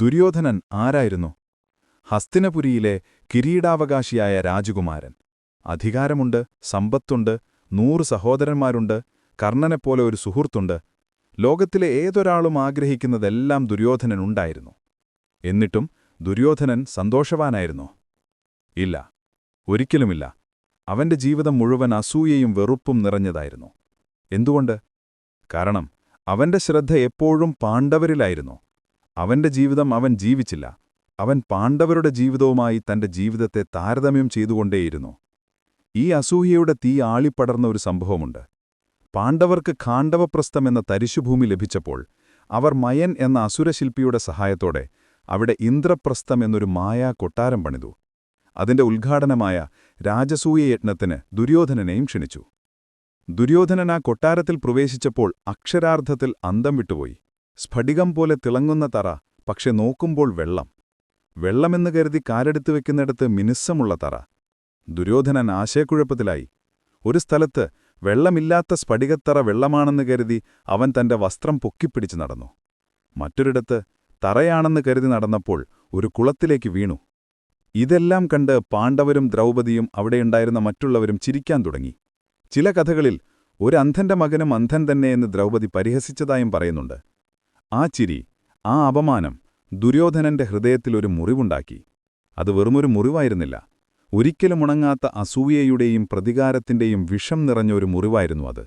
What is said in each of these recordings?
ദുര്യോധനൻ ആരായിരുന്നു? ഹസ്തിനപുരിയിലെ കിരീടാവകാശിയായ രാജകുമാരൻ. അധികാരമുണ്ട് സമ്പത്തുണ്ട് നൂറ് സഹോദരന്മാരുണ്ട് കർണനെപ്പോലെ ഒരു സുഹൃത്തുണ്ട്. ലോകത്തിലെ ഏതൊരാളും ആഗ്രഹിക്കുന്നതെല്ലാം ദുര്യോധനനുണ്ടായിരുന്നു എന്നിട്ടും ദുര്യോധനൻ സന്തോഷവാനായിരുന്നു? ഇല്ല. ഒരിക്കലുമില്ല. അവന്റെ ജീവിതം മുഴുവൻ അസൂയയും വെറുപ്പും നിറഞ്ഞതായിരുന്നു. എന്തുകൊണ്ട്? കാരണം അവന്റെ ശ്രദ്ധ എപ്പോഴും പാണ്ഡവരിലായിരുന്നു. അവന്റെ ജീവിതം അവൻ ജീവിച്ചില്ല. അവൻ പാണ്ഡവരുടെ ജീവിതവുമായി തന്റെ ജീവിതത്തെ താരതമ്യം ചെയ്തുകൊണ്ടേയിരുന്നു. ഈ അസൂയയുടെ തീ ആളിപ്പടർന്ന ഒരു സംഭവമുണ്ട്. പാണ്ഡവർക്ക് ഖാണ്ഡവപ്രസ്ഥം എന്ന തരിശുഭൂമി ലഭിച്ചപ്പോൾ അവർ മയൻ എന്ന അസുരശില്പിയുടെ സഹായത്തോടെ അവിടെ ഇന്ദ്രപ്രസ്ഥം എന്നൊരു മായാ കൊട്ടാരം പണിതു. അതിന്റെ ഉദ്ഘാടനമായ രാജസൂയയജ്ഞത്തിന് ദുര്യോധനനെയും ക്ഷണിച്ചു. ദുര്യോധനൻ ആ കൊട്ടാരത്തിൽ പ്രവേശിച്ചപ്പോൾ അക്ഷരാർത്ഥത്തിൽ അന്തം വിട്ടുപോയി. സ്ഫടികം പോലെ തിളങ്ങുന്ന തറ പക്ഷെ നോക്കുമ്പോൾ വെള്ളം. വെള്ളമെന്ന് കരുതി കാലെടുത്തു വെക്കുന്നിടത്ത് മിനുസമുള്ള തറ. ദുര്യോധനൻ ആശയക്കുഴപ്പത്തിലായി. ഒരു സ്ഥലത്ത് വെള്ളമില്ലാത്ത സ്ഫടികത്തറ വെള്ളമാണെന്ന് കരുതി അവൻ തന്റെ വസ്ത്രം പൊക്കിപ്പിടിച്ചു നടന്നു. മറ്റൊരിടത്ത് തറയാണെന്ന് കരുതി നടന്നപ്പോൾ ഒരു കുളത്തിലേക്ക് വീണു. ഇതെല്ലാം കണ്ട് പാണ്ഡവരും ദ്രൗപദിയും അവിടെയുണ്ടായിരുന്ന മറ്റുള്ളവരും ചിരിക്കാൻ തുടങ്ങി. ചില കഥകളിൽ ഒരു അന്ധന്റെ മകനും അന്ധൻ തന്നെ എന്ന് ദ്രൗപദി പരിഹസിച്ചതായും പറയുന്നുണ്ട്. ആ ചിരി ആ അപമാനം ദുര്യോധനന്റെ ഹൃദയത്തിൽ ഒരു മുറിവുണ്ടാക്കി. അത് വെറുമൊരു മുറിവായിരുന്നില്ല. ഒരിക്കലും ഉണങ്ങാത്ത അസൂയയുടെയും പ്രതികാരത്തിന്റെയും വിഷം നിറഞ്ഞ ഒരു മുറിവായിരുന്നു അത്.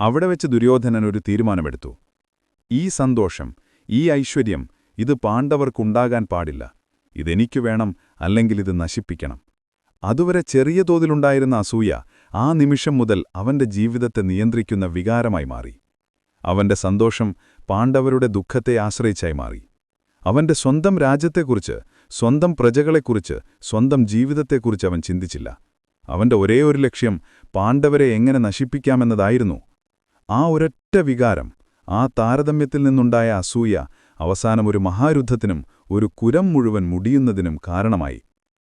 അവിടെ വെച്ച് ദുര്യോധനൻ ഒരു തീരുമാനമെടുത്തു. ഈ സന്തോഷം ഈ ഐശ്വര്യം ഇത് പാണ്ഡവർക്കുണ്ടാകാൻ പാടില്ല. ഇതെനിക്കു വേണം അല്ലെങ്കിൽ ഇത് നശിപ്പിക്കണം. അതുവരെ ചെറിയ തോതിലുണ്ടായിരുന്ന അസൂയ ആ നിമിഷം മുതൽ അവന്റെ ജീവിതത്തെ നിയന്ത്രിക്കുന്ന വികാരമായി മാറി. അവന്റെ സന്തോഷം പാണ്ഡവരുടെ ദുഃഖത്തെ ആശ്രയിച്ചായി മാറി. അവന്റെ സ്വന്തം രാജ്യത്തെക്കുറിച്ച് സ്വന്തം പ്രജകളെക്കുറിച്ച് സ്വന്തം ജീവിതത്തെക്കുറിച്ച് അവൻ ചിന്തിച്ചില്ല. അവന്റെ ഒരേ ഒരു ലക്ഷ്യം പാണ്ഡവരെ എങ്ങനെ നശിപ്പിക്കാമെന്നതായിരുന്നു. ആ ഒരൊറ്റ വികാരം ആ താരതമ്യത്തിൽ നിന്നുണ്ടായ അസൂയ അവസാനം ഒരു മഹായുദ്ധത്തിനും ഒരു കുരം മുഴുവൻ മുടിയുന്നതിനും കാരണമായി.